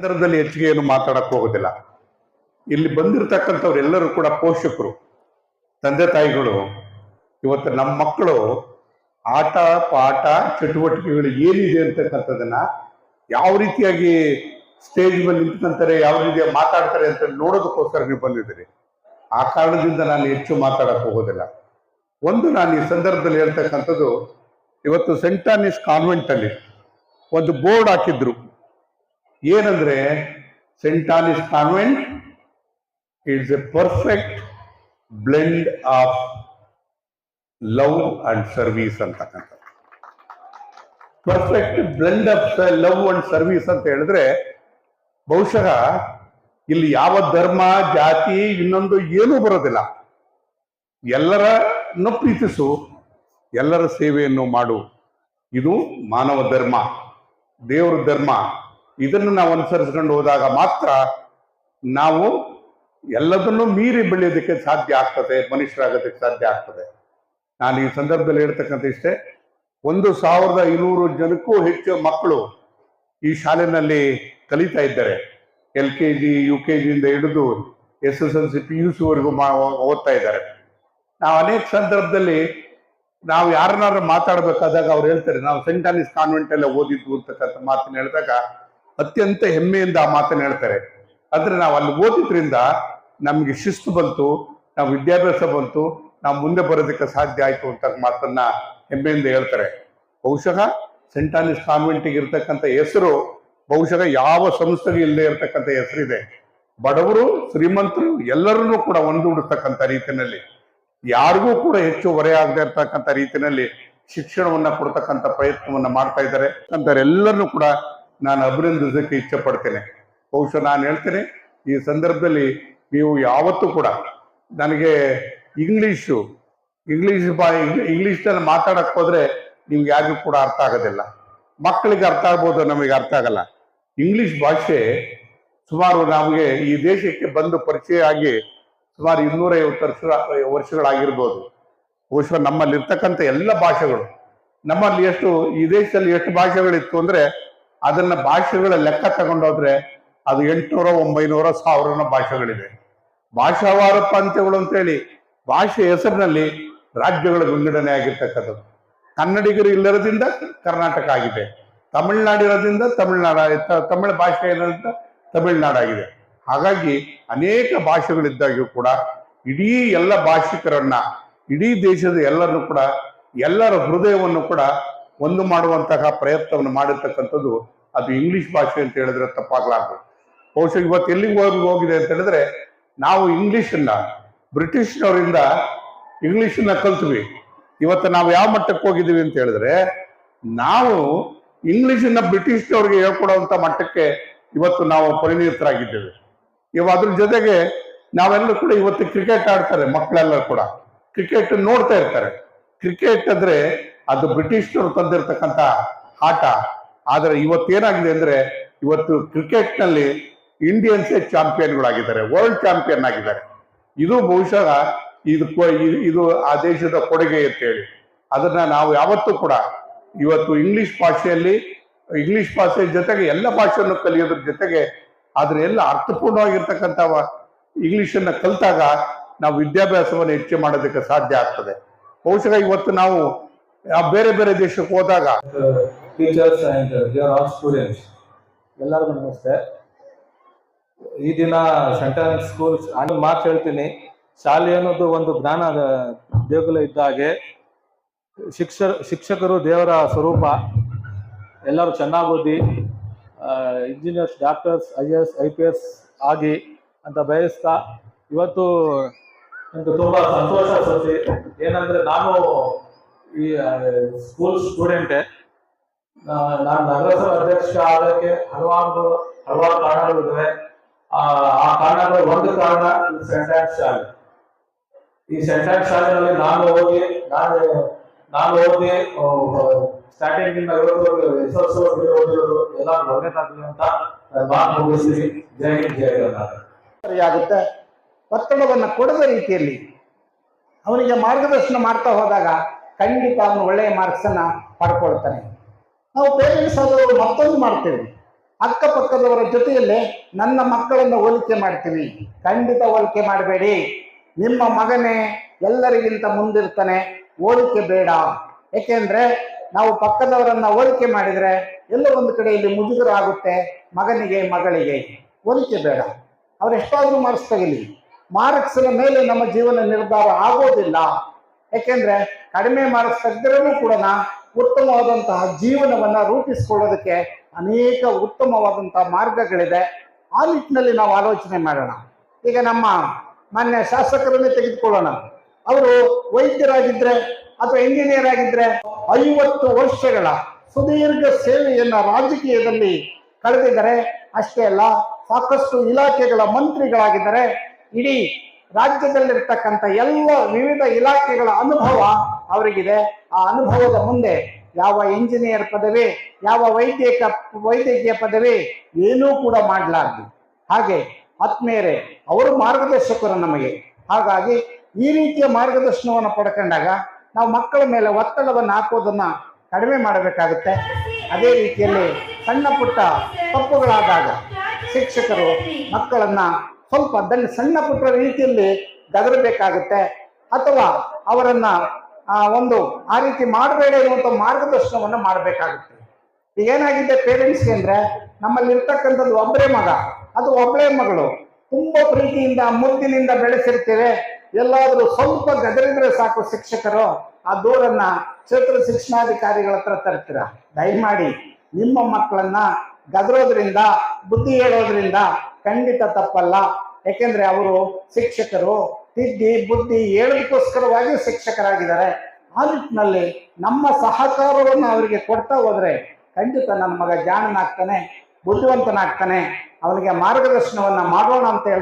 ಸಂದರ್ಭದಲ್ಲಿ ಹೆಚ್ಚಿಗೆ ಏನು ಮಾತಾಡಕ್ ಹೋಗೋದಿಲ್ಲ. ಇಲ್ಲಿ ಬಂದಿರತಕ್ಕಂಥವ್ರು ಎಲ್ಲರೂ ಕೂಡ ಪೋಷಕರು, ತಂದೆ ತಾಯಿಗಳು, ಇವತ್ತು ನಮ್ಮ ಮಕ್ಕಳು ಆಟ, ಪಾಠ, ಚಟುವಟಿಕೆಗಳು ಏನಿದೆ ಅಂತಕ್ಕಂಥದನ್ನ ಯಾವ ರೀತಿಯಾಗಿ ಸ್ಟೇಜ್ ಮೇಲೆ ನಿಂತ್ಕೊಂತಾರೆ, ಯಾವ ರೀತಿಯ ಮಾತಾಡ್ತಾರೆ ಅಂತ ನೋಡೋದಕ್ಕೋಸ್ಕರ ನೀವು ಬಂದಿದ್ದೀರಿ. ಆ ಕಾರಣದಿಂದ ನಾನು ಹೆಚ್ಚು ಮಾತಾಡಕ್ಕೆ ಹೋಗೋದಿಲ್ಲ. ಒಂದು ನಾನು ಈ ಸಂದರ್ಭದಲ್ಲಿ ಹೇಳ್ತಕ್ಕಂಥದ್ದು, ಇವತ್ತು ಸೆಂಟ್ ಆನಿಸ್ ಕಾನ್ವೆಂಟ್ ಅಲ್ಲಿ ಒಂದು ಬೋರ್ಡ್ ಹಾಕಿದ್ರು. ಏನಂದ್ರೆ Saint Anne's convent it's a perfect blend of love and service ಅಂತಕ್ಕಂಥ perfect blend of love and service ಅಂತ ಹೇಳಿದ್ರೆ, ಬಹುಶಃ ಇಲ್ಲಿ ಯಾವ ಧರ್ಮ, ಜಾತಿ, ಇನ್ನೊಂದು ಏನೂ ಬರೋದಿಲ್ಲ. ಎಲ್ಲರನ್ನು ಪ್ರೀತಿಸು, ಎಲ್ಲರ ಸೇವೆಯನ್ನು ಮಾಡು. ಇದು ಮಾನವ ಧರ್ಮ, ದೇವರ ಧರ್ಮ. ಇದನ್ನು ನಾವು ಅನುಸರಿಸ್ಕೊಂಡು ಹೋದಾಗ ಮಾತ್ರ ನಾವು ಎಲ್ಲದನ್ನು ಮೀರಿ ಬೆಳೆಯೋದಕ್ಕೆ ಸಾಧ್ಯ ಆಗ್ತದೆ, ಮನುಷ್ಯರಾಗೋದಕ್ಕೆ ಸಾಧ್ಯ ಆಗ್ತದೆ. ನಾನು ಈ ಸಂದರ್ಭದಲ್ಲಿ ಹೇಳ್ತಕ್ಕಂಥ ಇಷ್ಟೇ, ಒಂದು ಸಾವಿರದ ಐನೂರು ಜನಕ್ಕೂ ಹೆಚ್ಚು ಮಕ್ಕಳು ಈ ಶಾಲೆನಲ್ಲಿ ಕಲಿತಾ ಇದ್ದಾರೆ. L K G, U K ಜಿಯಿಂದ ಹಿಡಿದು S S L C, P U ಸಿವರೆಗೂ ಮಾ ಓದ್ತಾ ಇದ್ದಾರೆ. ನಾವು ಅನೇಕ ಸಂದರ್ಭದಲ್ಲಿ ನಾವು ಯಾರನ್ನಾದ್ರೂ ಮಾತಾಡಬೇಕಾದಾಗ ಅವ್ರು ಹೇಳ್ತಾರೆ, ನಾವು ಸೆಂಟ್ ಕಾನ್ವೆಂಟ್ ಎಲ್ಲ ಓದಿದ್ದು ಅಂತಕ್ಕಂಥ ಮಾತನ್ನ ಹೇಳಿದಾಗ ಅತ್ಯಂತ ಹೆಮ್ಮೆಯಿಂದ ಆ ಮಾತನ್ನು ಹೇಳ್ತಾರೆ. ಆದ್ರೆ ನಾವು ಅಲ್ಲಿ ಓದಿದ್ರಿಂದ ನಮಗೆ ಶಿಸ್ತು ಬಂತು, ನಾವು ವಿದ್ಯಾಭ್ಯಾಸ ಬಂತು, ನಾವು ಮುಂದೆ ಬರೋದಕ್ಕೆ ಸಾಧ್ಯ ಆಯ್ತು ಅಂತ ಮಾತನ್ನ ಹೆಮ್ಮೆಯಿಂದ ಹೇಳ್ತಾರೆ. ಬಹುಶಃ ಸೆಂಟ್ ಆನಿಸ್ ಕಾನ್ವೆಂಟಿಗೆ ಇರ್ತಕ್ಕಂಥ ಹೆಸರು, ಬಹುಶಃ ಯಾವ ಸಂಸ್ಥೆಗೆ ಇಲ್ಲದೆ ಇರತಕ್ಕಂಥ ಹೆಸರಿದೆ. ಬಡವರು, ಶ್ರೀಮಂತರು ಎಲ್ಲರನ್ನೂ ಕೂಡ ಒಂದುಗೂಡಿಸ್ತಕ್ಕಂಥ ರೀತಿಯಲ್ಲಿ, ಯಾರಿಗೂ ಕೂಡ ಹೆಚ್ಚು ಹೊರೆ ಆಗದೆ ಇರ್ತಕ್ಕಂಥ ರೀತಿಯಲ್ಲಿ ಶಿಕ್ಷಣವನ್ನ ಕೊಡ್ತಕ್ಕಂಥ ಪ್ರಯತ್ನವನ್ನ ಮಾಡ್ತಾ ಇದ್ದಾರೆ. ಅಂತ ಎಲ್ಲರನ್ನೂ ಕೂಡ ನಾನು ಅಭಿನಂದಿಸಕ್ಕೆ ಪಡ್ತೇನೆ ಬಹುಶಃ ನಾನು ಹೇಳ್ತೇನೆ, ಈ ಸಂದರ್ಭದಲ್ಲಿ ನೀವು ಯಾವತ್ತೂ ಕೂಡ ನನಗೆ ಇಂಗ್ಲೀಷು, ಇಂಗ್ಲೀಷ್ ಬಾ, ಇಂಗ್ಲೀಷ್ನಲ್ಲಿ ಮಾತಾಡಕ್ಕೆ ಹೋದ್ರೆ ನಿಮ್ಗೆ ಯಾರಿಗೂ ಕೂಡ ಅರ್ಥ ಆಗೋದಿಲ್ಲ. ಮಕ್ಕಳಿಗೆ ಅರ್ಥ ಆಗ್ಬೋದು, ನಮಗೆ ಅರ್ಥ ಆಗಲ್ಲ. ಇಂಗ್ಲೀಷ್ ಭಾಷೆ ಸುಮಾರು ನಮಗೆ ಈ ದೇಶಕ್ಕೆ ಬಂದು ಪರಿಚಯ ಆಗಿ ಸುಮಾರು ಇನ್ನೂರೈವತ್ತು ವರ್ಷ, ವರ್ಷಗಳಾಗಿರ್ಬೋದು. ಬಹುಶಃ ನಮ್ಮಲ್ಲಿರ್ತಕ್ಕಂಥ ಎಲ್ಲ ಭಾಷೆಗಳು, ನಮ್ಮಲ್ಲಿ ಎಷ್ಟು, ಈ ದೇಶದಲ್ಲಿ ಎಷ್ಟು ಭಾಷೆಗಳಿತ್ತು ಅಂದ್ರೆ ಅದನ್ನ ಭಾಷೆಗಳ ಲೆಕ್ಕ ತಗೊಂಡೋದ್ರೆ ಅದು ಎಂಟುನೂರ, ಒಂಬೈನೂರ, ಸಾವಿರನ ಭಾಷೆಗಳಿದೆ ಭಾಷಾವಾರ ಪ್ರಾಂತ್ಯಗಳು ಅಂತೇಳಿ ಭಾಷೆ ಹೆಸರಿನಲ್ಲಿ ರಾಜ್ಯಗಳ ವಿಂಗಡಣೆ ಆಗಿರ್ತಕ್ಕಂಥದ್ದು. ಕನ್ನಡಿಗರು ಇಲ್ಲರದಿಂದ ಕರ್ನಾಟಕ ಆಗಿದೆ. ತಮಿಳ್ನಾಡು ಇರೋದ್ರಿಂದ ತಮಿಳ್ ತ- ತಮಿಳು ಭಾಷೆ ಇರೋದ್ರಿಂದ ತಮಿಳ್ನಾಡಾಗಿದೆ. ಹಾಗಾಗಿ ಅನೇಕ ಭಾಷೆಗಳಿದ್ದಾಗ್ಯೂ ಕೂಡ ಇಡೀ ಎಲ್ಲ ಭಾಷಿಕರನ್ನ, ಇಡೀ ದೇಶದ ಎಲ್ಲರನ್ನು ಕೂಡ, ಎಲ್ಲರ ಹೃದಯವನ್ನು ಕೂಡ ಒಂದು ಮಾಡುವಂತಹ ಪ್ರಯತ್ನವನ್ನು ಮಾಡಿರ್ತಕ್ಕಂಥದ್ದು ಅದು ಇಂಗ್ಲಿಷ್ ಭಾಷೆ ಅಂತ ಹೇಳಿದ್ರೆ ತಪ್ಪಾಗ್ಲಾರ್ದು. ಬಹುಶಃ ಇವತ್ತು ಎಲ್ಲಿಗೆ ಹೋಗಿ ಹೋಗಿದೆ ಅಂತ ಹೇಳಿದ್ರೆ ನಾವು ಇಂಗ್ಲಿಷನ್ನ, ಬ್ರಿಟಿಷ್ನವರಿಂದ ಇಂಗ್ಲಿಷನ್ನ ಕಲ್ತ್ವಿ. ಇವತ್ತು ನಾವು ಯಾವ ಮಟ್ಟಕ್ಕೆ ಹೋಗಿದ್ದೀವಿ ಅಂತ ಹೇಳಿದ್ರೆ ನಾವು ಇಂಗ್ಲಿಷನ್ನ ಬ್ರಿಟಿಷ್ನವ್ರಿಗೆ ಹೇಳ್ಕೊಡುವಂತ ಮಟ್ಟಕ್ಕೆ ಇವತ್ತು ನಾವು ಪರಿಣಿತರಾಗಿದ್ದೇವೆ. ಇವ ಅದ್ರ ಜೊತೆಗೆ ನಾವೆಲ್ಲರೂ ಕೂಡ ಇವತ್ತು ಕ್ರಿಕೆಟ್ ಆಡ್ತಾರೆ ಮಕ್ಕಳೆಲ್ಲರೂ ಕೂಡ. ಕ್ರಿಕೆಟ್ ನೋಡ್ತಾ ಇರ್ತಾರೆ. ಕ್ರಿಕೆಟ್ ಅಂದ್ರೆ ಅದು ಬ್ರಿಟಿಷ್ನವರು ತಂದಿರತಕ್ಕಂತ ಆಟ. ಆದ್ರೆ ಇವತ್ತೇನಾಗಿದೆ ಅಂದ್ರೆ ಇವತ್ತು ಕ್ರಿಕೆಟ್ನಲ್ಲಿ ಇಂಡಿಯನ್ಸೇ ಚಾಂಪಿಯನ್ಗಳಾಗಿದ್ದಾರೆ, ವರ್ಲ್ಡ್ ಚಾಂಪಿಯನ್ ಆಗಿದ್ದಾರೆ. ಇದು ಬಹುಶಃ ಇದು ಇದು- ಆ ದೇಶದ ಕೊಡುಗೆ ಅಂತೇಳಿ. ಅದನ್ನ ನಾವು ಯಾವತ್ತೂ ಕೂಡ ಇವತ್ತು ಇಂಗ್ಲಿಷ್ ಭಾಷೆಯಲ್ಲಿ, ಇಂಗ್ಲಿಷ್ ಭಾಷೆ ಜೊತೆಗೆ ಎಲ್ಲ ಭಾಷೆಯನ್ನು ಕಲಿಯೋದ್ರ ಜೊತೆಗೆ ಆದ್ರೆ ಎಲ್ಲ ಅರ್ಥಪೂರ್ಣವಾಗಿರ್ತಕ್ಕಂಥ ಇಂಗ್ಲಿಷನ್ನ ಕಲಿತಾಗ ನಾವು ವಿದ್ಯಾಭ್ಯಾಸವನ್ನು ಹೆಚ್ಚು ಮಾಡೋದಕ್ಕೆ ಸಾಧ್ಯ ಆಗ್ತದೆ. ಬಹುಶಃ ಇವತ್ತು ನಾವು ಬೇರೆ ಬೇರೆ ದೇಶಕ್ಕೆ ಹೋದಾಗ teachers and they are students ಎಲ್ಲರಿಗೂ ನಮಸ್ತೆ. ಈ ದಿನ ಸೆಂಟ್ರಲ್ ಸ್ಕೂಲ್ಸ್ ನಾನು ಮಾತು ಹೇಳ್ತೀನಿ. ಶಾಲೆ ಅನ್ನೋದು ಒಂದು ಜ್ಞಾನ ದೇಗುಲ ಇದ್ದ ಹಾಗೆ ಶಿಕ್ಷ, ಶಿಕ್ಷಕರು ದೇವರ ಸ್ವರೂಪ. ಎಲ್ಲರೂ ಚೆನ್ನಾಗಿ ಓದಿ engineers doctors I S I P S ಆಗಿ ಅಂತ ಬಯಸ್ತಾ ಇವತ್ತು ನನಗೆ ತುಂಬ ಸಂತೋಷ ಅನ್ಸುತ್ತೆ. ಏನಂದರೆ ನಾನು ಈ ಸ್ಕೂಲ್ ಸ್ಟೂಡೆಂಟ್ ನಾನು ನಗರಸಭಾ ಅಧ್ಯಕ್ಷ ಆಗೋಕ್ಕೆ ಹಲವಾರು ಹಲವಾರು ಕಾರಣಗಳು ಇದ್ದಾವೆ ಆ ಕಾರಣಗಳು ಒಂದು ಕಾರಣ ಸೆಂಟ್ ಸೆಂಟ್ಯಾಕ್ಸ್ ಶಾಲೆ. ಈ ಸೆಂಟ್ಯಾಕ್ಸ್ ಶಾಲೆಯಲ್ಲಿ ನಾನು ಹೋಗಿ, ನಾನು ನಾನು ಓದಿ ಸ್ಟಾರ್ಟಿಂಗ್ ಎಲ್ಲ ಅಂತ ಆಗುತ್ತೆ ಒತ್ತಡವನ್ನು ಕೊಡದ ರೀತಿಯಲ್ಲಿ ಅವನಿಗೆ ಮಾರ್ಗದರ್ಶನ ಮಾಡ್ತಾ ಹೋದಾಗ ಖಂಡಿತ ಅವನು ಒಳ್ಳೆಯ ಮಾರ್ಕ್ಸನ್ನು ಪಡ್ಕೊಳ್ತಾನೆ. ನಾವು ಪೇರೆಂಟ್ಸ್ ಆದವರು ಮತ್ತೊಂದು ಮಾಡ್ತೇವೆ. ಅಕ್ಕಪಕ್ಕದವರ ಜೊತೆಯಲ್ಲೇ ನನ್ನ ಮಕ್ಕಳನ್ನು ಹೋಲಿಕೆ ಮಾಡ್ತೀವಿ. ಖಂಡಿತ ಹೋಲಿಕೆ ಮಾಡಬೇಡಿ. ನಿಮ್ಮ ಮಗನೇ ಎಲ್ಲರಿಗಿಂತ ಮುಂದಿರ್ತಾನೆ. ಹೋಲಿಕೆ ಬೇಡ. ಏಕೆಂದರೆ ನಾವು ಪಕ್ಕದವರನ್ನ ಹೋಲಿಕೆ ಮಾಡಿದ್ರೆ ಎಲ್ಲ ಒಂದು ಕಡೆಯಲ್ಲಿ ಮುಜುಗರ ಆಗುತ್ತೆ ಮಗನಿಗೆ, ಮಗಳಿಗೆ. ಹೋಲಿಕೆ ಬೇಡ. ಅವರೆಷ್ಟಾದರೂ ಮಾರ್ಕ್ಸ್ ತಗಲಿ. ಮಾರ್ಕ್ಸ್ನ ಮೇಲೆ ನಮ್ಮ ಜೀವನ ನಿರ್ಧಾರ ಆಗೋದಿಲ್ಲ. ಯಾಕೆಂದ್ರೆ ಕಡಿಮೆ ಮಾರ್ಕ್ಸ್ ತೆಗೆದ್ರೂ ಕೂಡ ಉತ್ತಮವಾದಂತಹ ಜೀವನವನ್ನ ರೂಪಿಸ್ಕೊಳ್ಳೋದಕ್ಕೆ ಅನೇಕ ಉತ್ತಮವಾದಂತಹ ಮಾರ್ಗಗಳಿದೆ. ಆ ನಿಟ್ಟಿನಲ್ಲಿ ನಾವು ಆಲೋಚನೆ ಮಾಡೋಣ. ಈಗ ನಮ್ಮ ಮಾನ್ಯ ಶಾಸಕರನ್ನೇ ತೆಗೆದುಕೊಳ್ಳೋಣ. ಅವರು ವೈದ್ಯರಾಗಿದ್ರೆ ಅಥವಾ ಇಂಜಿನಿಯರ್ ಆಗಿದ್ರೆ ಐವತ್ತು ವರ್ಷಗಳ ಸುದೀರ್ಘ ಸೇವೆಯನ್ನ ರಾಜಕೀಯದಲ್ಲಿ ಕಳೆದಿದ್ದಾರೆ. ಅಷ್ಟೇ ಅಲ್ಲ, ಸಾಕಷ್ಟು ಇಲಾಖೆಗಳ ಮಂತ್ರಿಗಳಾಗಿದ್ದಾರೆ. ಇಡೀ ರಾಜ್ಯದಲ್ಲಿರ್ತಕ್ಕಂಥ ಎಲ್ಲ ವಿವಿಧ ಇಲಾಖೆಗಳ ಅನುಭವ ಅವರಿಗಿದೆ. ಆ ಅನುಭವದ ಮುಂದೆ ಯಾವ ಇಂಜಿನಿಯರ್ ಪದವಿ, ಯಾವ ವೈದ್ಯಕ, ವೈದ್ಯಕೀಯ ಪದವಿ ಏನೂ ಕೂಡ ಮಾಡಲಾರ್ದು. ಹಾಗೆ ಆತ್ಮೀಯರೇ ಅವರು ಮಾರ್ಗದರ್ಶಕರು ನಮಗೆ. ಹಾಗಾಗಿ ಈ ರೀತಿಯ ಮಾರ್ಗದರ್ಶನವನ್ನು ಪಡ್ಕೊಂಡಾಗ ನಾವು ಮಕ್ಕಳ ಮೇಲೆ ಒತ್ತಡವನ್ನು ಹಾಕೋದನ್ನು ಕಡಿಮೆ ಮಾಡಬೇಕಾಗುತ್ತೆ. ಅದೇ ರೀತಿಯಲ್ಲಿ ಸಣ್ಣ ಪುಟ್ಟ ತಪ್ಪುಗಳಾದಾಗ ಶಿಕ್ಷಕರು ಮಕ್ಕಳನ್ನ ಸ್ವಲ್ಪ ದಂಡ ಸಣ್ಣ ಪುಟ್ಟ ರೀತಿಯಲ್ಲಿ ಗದರಬೇಕಾಗುತ್ತೆ. ಅಥವಾ ಅವರನ್ನ ಒಂದು, ಆ ರೀತಿ ಮಾಡಬೇಡ ಇರುವಂತ ಮಾರ್ಗದರ್ಶನವನ್ನು ಮಾಡಬೇಕಾಗುತ್ತೆ. ಈಗ ಏನಾಗಿದೆ ಪೇರೆಂಟ್ಸ್ಗೆ ಅಂದ್ರೆ ನಮ್ಮಲ್ಲಿ ಇರ್ತಕ್ಕಂಥದ್ದು ಒಬ್ಬರೇ ಮಗ. ಅದು ಒಬ್ಬಳೇ ಮಗಳು. ತುಂಬಾ ಪ್ರೀತಿಯಿಂದ, ಮುದ್ದಿನಿಂದ ಬೆಳೆಸಿರ್ತೇವೆ. ಎಲ್ಲಾದರೂ ಸ್ವಲ್ಪ ಗದರಿದ್ರೆ ಸಾಕು ಶಿಕ್ಷಕರು. ಆ ದೂರನ್ನ ಕ್ಷೇತ್ರ ಶಿಕ್ಷಣಾಧಿಕಾರಿಗಳ ಹತ್ರ ತರ್ತೀರ? ದಯಮಾಡಿ ನಿಮ್ಮ ಮಕ್ಕಳನ್ನ ಗದರೋದ್ರಿಂದ, ಬುದ್ಧಿ ಹೇಳೋದ್ರಿಂದ ಖಂಡಿತ ತಪ್ಪಲ್ಲ. ಯಾಕೆಂದ್ರೆ ಅವರು ಶಿಕ್ಷಕರು, ತಿದ್ದಿ ಬುದ್ಧಿ ಹೇಳೋದಕ್ಕೋಸ್ಕರವಾಗಿ ಶಿಕ್ಷಕರಾಗಿದ್ದಾರೆ. ಆ ನಿಟ್ಟಿನಲ್ಲಿ ನಮ್ಮ ಸಹಕಾರವನ್ನು ಅವರಿಗೆ ಕೊಡ್ತಾ ಹೋದ್ರೆ ಖಂಡಿತ ನನ್ನ ಮಗ ಜಾಣನಾಗ್ತಾನೆ, ಬುದ್ಧಿವಂತನಾಗ್ತಾನೆ, ಅವನಿಗೆ ಮಾರ್ಗದರ್ಶನವನ್ನ ಮಾಡೋಣ ಅಂತ ಹೇಳ್ತಾ